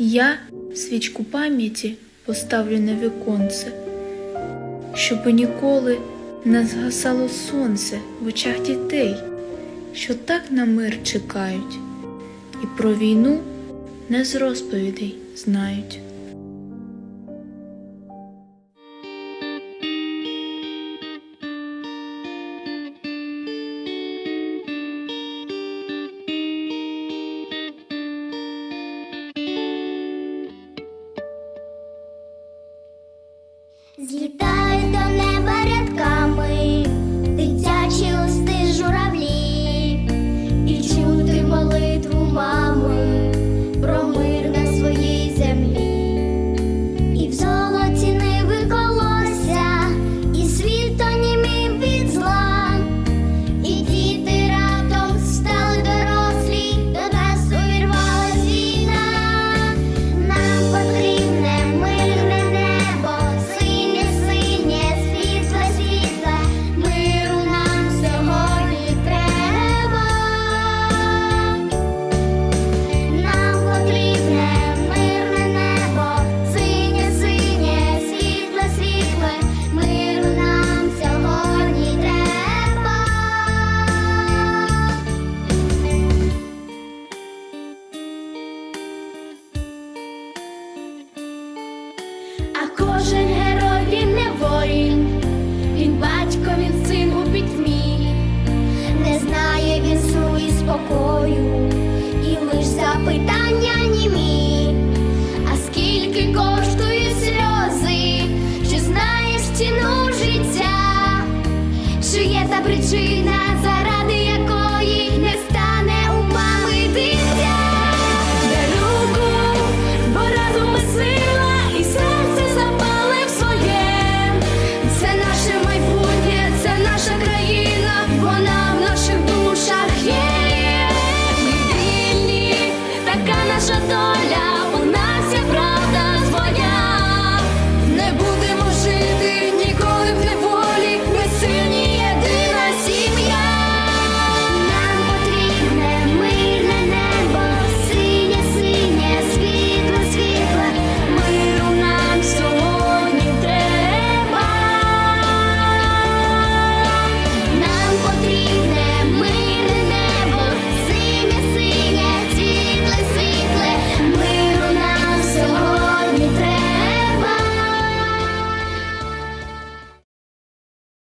Я свічку пам'яті поставлю на віконце, щоб ніколи не згасало сонце в очах дітей, що так на мир чекають, і про війну не з розповідей знають. Злітаю до неба рядками. причина зараз.